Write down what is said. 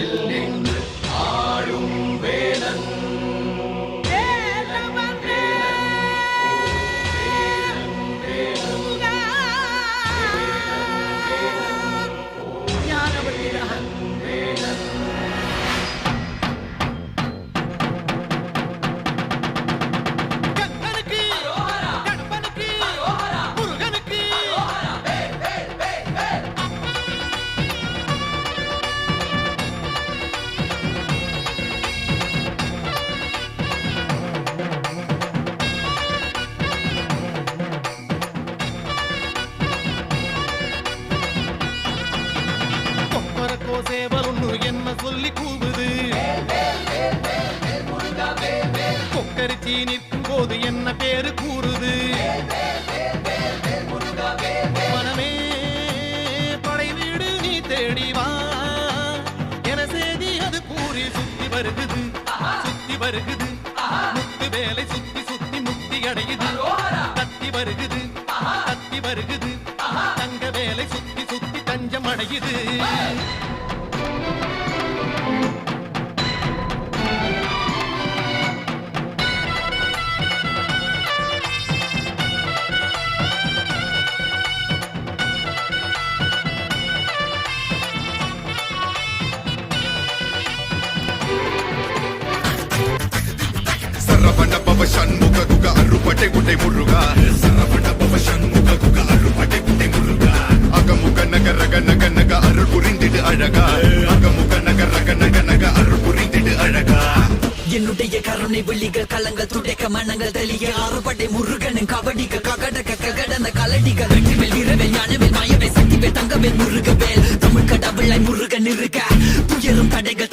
Thank you. சேவல் ஒன்று என்ன சொல்லி கூவுது? கொக்கரிச்சி நிற்கும் போது என்ன பேரு கூறுது? மனமே படை வீடு நீ தேடிவா என செய்தி அது கூறி சுத்தி வருகுது. சுத்தி வருகுது. முத்து வேலை சுத்தி சுத்தி முத்தி அடையுது. கத்தி வருகுது. கத்தி வருகுது. தங்க வேலை சுத்தி சுத்தி தஞ்சம் அடையுது. பவ சண்முக குக அருப்பட்டை குட்டை முருகா. சரவண பவ சண்முக குக அருப்பட்டை குட்டை முருகா. அகமுக நக ரக நக நக அருள் புரிந்திடு அழகா. அகமுக நக ரக நக நக அருள் புரிந்திடு அழகா. என்னுடைய கருணை விழிகள் கலங்கள் துடைக்க மனங்கள் தெளிய ஆறுபடை முருகனின் கபடிக ககடக ககடன கலடிக வெற்றிவேல் வீரவேல் ஞானவேல் மாயவேல் சக்திவேல் தங்கவேல் முருகவேல். தமிழ் கடவுளை முருகன் இருக்க. துயரும் தடைகள்